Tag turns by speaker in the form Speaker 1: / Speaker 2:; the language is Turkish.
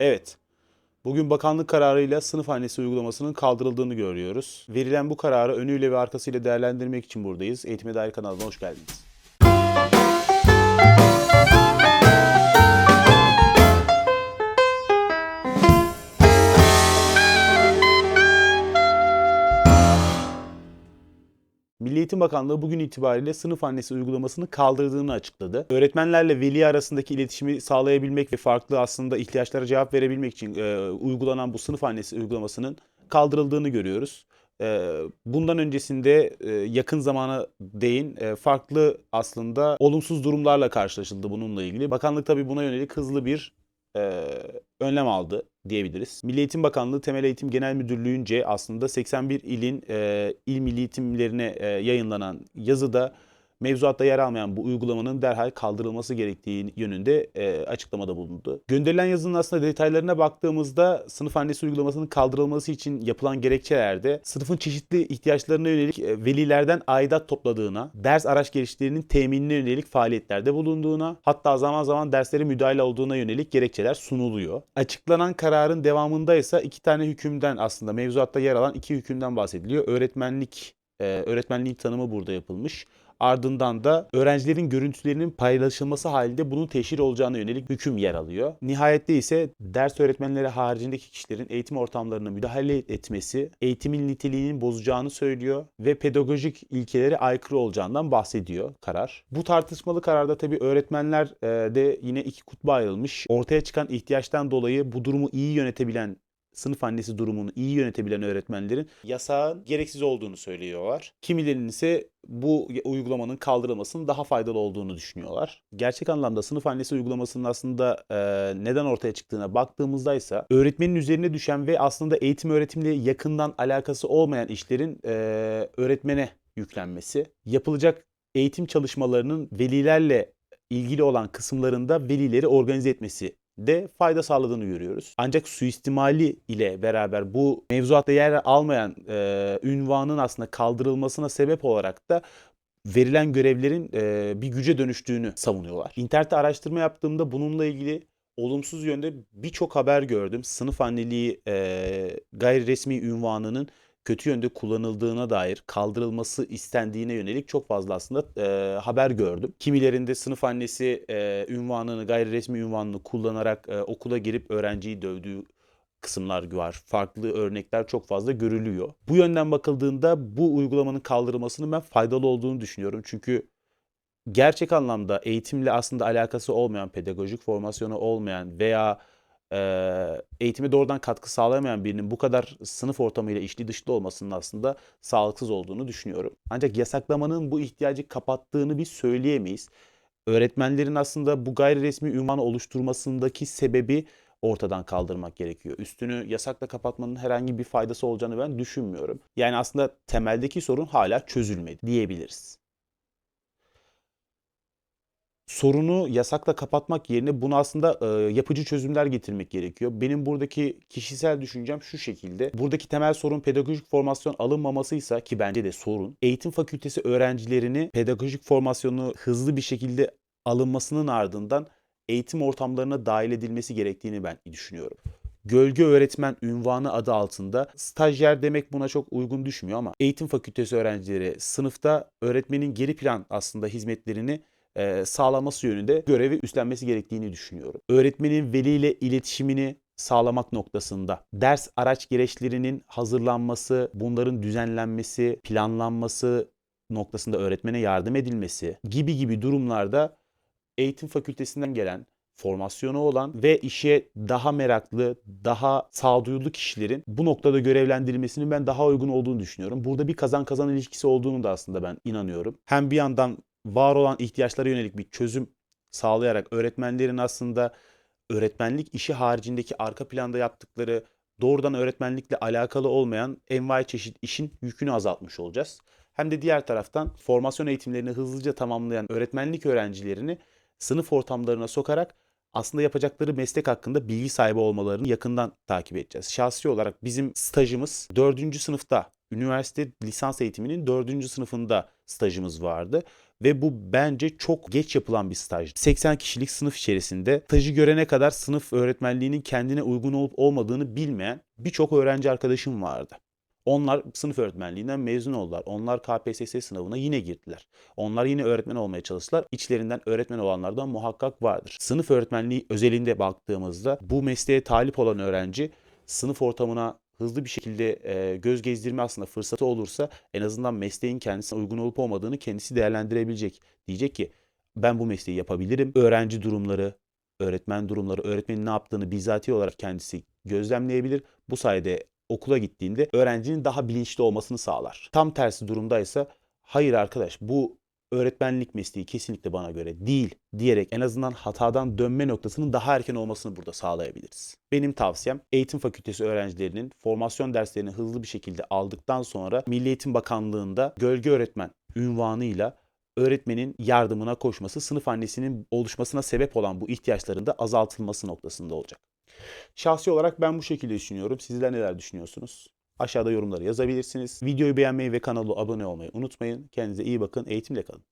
Speaker 1: Evet. Bugün bakanlık kararıyla sınıf annesi uygulamasının kaldırıldığını görüyoruz. Verilen bu kararı önüyle ve arkasıyla değerlendirmek için buradayız. Eğitime Dair kanalına hoş geldiniz. Milli Eğitim Bakanlığı bugün itibariyle sınıf annesi uygulamasını kaldırdığını açıkladı. Öğretmenlerle veli arasındaki iletişimi sağlayabilmek ve farklı aslında ihtiyaçlara cevap verebilmek için e, uygulanan bu sınıf annesi uygulamasının kaldırıldığını görüyoruz. E, bundan öncesinde e, yakın zamana değin e, farklı aslında olumsuz durumlarla karşılaşıldı bununla ilgili. Bakanlık tabii buna yönelik hızlı bir önlem aldı diyebiliriz. Milli Eğitim Bakanlığı Temel Eğitim Genel Müdürlüğü'nce aslında 81 ilin e, il milli eğitimlerine e, yayınlanan yazıda mevzuatta yer almayan bu uygulamanın derhal kaldırılması gerektiği yönünde e, açıklamada bulundu. Gönderilen yazının aslında detaylarına baktığımızda sınıf annesi uygulamasının kaldırılması için yapılan gerekçelerde sınıfın çeşitli ihtiyaçlarına yönelik e, velilerden aidat topladığına, ders araç geliştirinin teminine yönelik faaliyetlerde bulunduğuna, hatta zaman zaman derslere müdahale olduğuna yönelik gerekçeler sunuluyor. Açıklanan kararın devamında ise iki tane hükümden aslında mevzuatta yer alan iki hükümden bahsediliyor. Öğretmenlik e, öğretmenliğin tanımı burada yapılmış. Ardından da öğrencilerin görüntülerinin paylaşılması halinde bunun teşhir olacağına yönelik hüküm yer alıyor. Nihayette ise ders öğretmenleri haricindeki kişilerin eğitim ortamlarına müdahale etmesi eğitimin niteliğinin bozacağını söylüyor ve pedagojik ilkelere aykırı olacağından bahsediyor karar. Bu tartışmalı kararda tabii öğretmenler e, de yine iki kutba ayrılmış. Ortaya çıkan ihtiyaçtan dolayı bu durumu iyi yönetebilen sınıf annesi durumunu iyi yönetebilen öğretmenlerin yasağın gereksiz olduğunu söylüyorlar. Kimilerinin ise bu uygulamanın kaldırılmasının daha faydalı olduğunu düşünüyorlar. Gerçek anlamda sınıf annesi uygulamasının aslında e, neden ortaya çıktığına baktığımızda ise öğretmenin üzerine düşen ve aslında eğitim öğretimle yakından alakası olmayan işlerin e, öğretmene yüklenmesi, yapılacak eğitim çalışmalarının velilerle ilgili olan kısımlarında velileri organize etmesi de fayda sağladığını görüyoruz. Ancak suistimali ile beraber bu mevzuatta yer almayan e, ünvanın aslında kaldırılmasına sebep olarak da verilen görevlerin e, bir güce dönüştüğünü savunuyorlar. İnternette araştırma yaptığımda bununla ilgili olumsuz yönde birçok haber gördüm. Sınıf anneliği e, gayri resmi ünvanının kötü yönde kullanıldığına dair kaldırılması istendiğine yönelik çok fazla aslında e, haber gördüm. Kimilerinde sınıf annesi e, ünvanını gayri resmi ünvanını kullanarak e, okula girip öğrenciyi dövdüğü kısımlar var. Farklı örnekler çok fazla görülüyor. Bu yönden bakıldığında bu uygulamanın kaldırılmasının ben faydalı olduğunu düşünüyorum. Çünkü gerçek anlamda eğitimle aslında alakası olmayan, pedagojik formasyonu olmayan veya eğitime doğrudan katkı sağlayamayan birinin bu kadar sınıf ortamıyla içli dışlı olmasının aslında sağlıksız olduğunu düşünüyorum. Ancak yasaklamanın bu ihtiyacı kapattığını biz söyleyemeyiz. Öğretmenlerin aslında bu gayri resmi ünvanı oluşturmasındaki sebebi ortadan kaldırmak gerekiyor. Üstünü yasakla kapatmanın herhangi bir faydası olacağını ben düşünmüyorum. Yani aslında temeldeki sorun hala çözülmedi diyebiliriz sorunu yasakla kapatmak yerine bunu aslında e, yapıcı çözümler getirmek gerekiyor. Benim buradaki kişisel düşüncem şu şekilde. Buradaki temel sorun pedagojik formasyon alınmamasıysa ki bence de sorun. Eğitim fakültesi öğrencilerini pedagojik formasyonu hızlı bir şekilde alınmasının ardından eğitim ortamlarına dahil edilmesi gerektiğini ben düşünüyorum gölge öğretmen ünvanı adı altında stajyer demek buna çok uygun düşmüyor ama eğitim fakültesi öğrencileri sınıfta öğretmenin geri plan aslında hizmetlerini sağlaması yönünde görevi üstlenmesi gerektiğini düşünüyorum. Öğretmenin veliyle iletişimini sağlamak noktasında ders araç gereçlerinin hazırlanması, bunların düzenlenmesi, planlanması noktasında öğretmene yardım edilmesi gibi gibi durumlarda eğitim fakültesinden gelen formasyonu olan ve işe daha meraklı, daha sağduyulu kişilerin bu noktada görevlendirilmesinin ben daha uygun olduğunu düşünüyorum. Burada bir kazan kazan ilişkisi olduğunu da aslında ben inanıyorum. Hem bir yandan var olan ihtiyaçlara yönelik bir çözüm sağlayarak öğretmenlerin aslında öğretmenlik işi haricindeki arka planda yaptıkları doğrudan öğretmenlikle alakalı olmayan envai çeşit işin yükünü azaltmış olacağız. Hem de diğer taraftan formasyon eğitimlerini hızlıca tamamlayan öğretmenlik öğrencilerini sınıf ortamlarına sokarak aslında yapacakları meslek hakkında bilgi sahibi olmalarını yakından takip edeceğiz. Şahsi olarak bizim stajımız 4. sınıfta üniversite lisans eğitiminin 4. sınıfında stajımız vardı. Ve bu bence çok geç yapılan bir staj. 80 kişilik sınıf içerisinde stajı görene kadar sınıf öğretmenliğinin kendine uygun olup olmadığını bilmeyen birçok öğrenci arkadaşım vardı. Onlar sınıf öğretmenliğinden mezun oldular. Onlar KPSS sınavına yine girdiler. Onlar yine öğretmen olmaya çalıştılar. İçlerinden öğretmen olanlardan muhakkak vardır. Sınıf öğretmenliği özelinde baktığımızda bu mesleğe talip olan öğrenci sınıf ortamına hızlı bir şekilde e, göz gezdirme aslında fırsatı olursa en azından mesleğin kendisine uygun olup olmadığını kendisi değerlendirebilecek. Diyecek ki ben bu mesleği yapabilirim. Öğrenci durumları, öğretmen durumları, öğretmenin ne yaptığını bizzati olarak kendisi gözlemleyebilir. Bu sayede okula gittiğinde öğrencinin daha bilinçli olmasını sağlar. Tam tersi durumdaysa hayır arkadaş bu öğretmenlik mesleği kesinlikle bana göre değil diyerek en azından hatadan dönme noktasının daha erken olmasını burada sağlayabiliriz. Benim tavsiyem eğitim fakültesi öğrencilerinin formasyon derslerini hızlı bir şekilde aldıktan sonra Milli Eğitim Bakanlığı'nda gölge öğretmen ünvanıyla öğretmenin yardımına koşması, sınıf annesinin oluşmasına sebep olan bu ihtiyaçların da azaltılması noktasında olacak. Şahsi olarak ben bu şekilde düşünüyorum. Sizler neler düşünüyorsunuz? Aşağıda yorumları yazabilirsiniz. Videoyu beğenmeyi ve kanala abone olmayı unutmayın. Kendinize iyi bakın. Eğitimle kalın.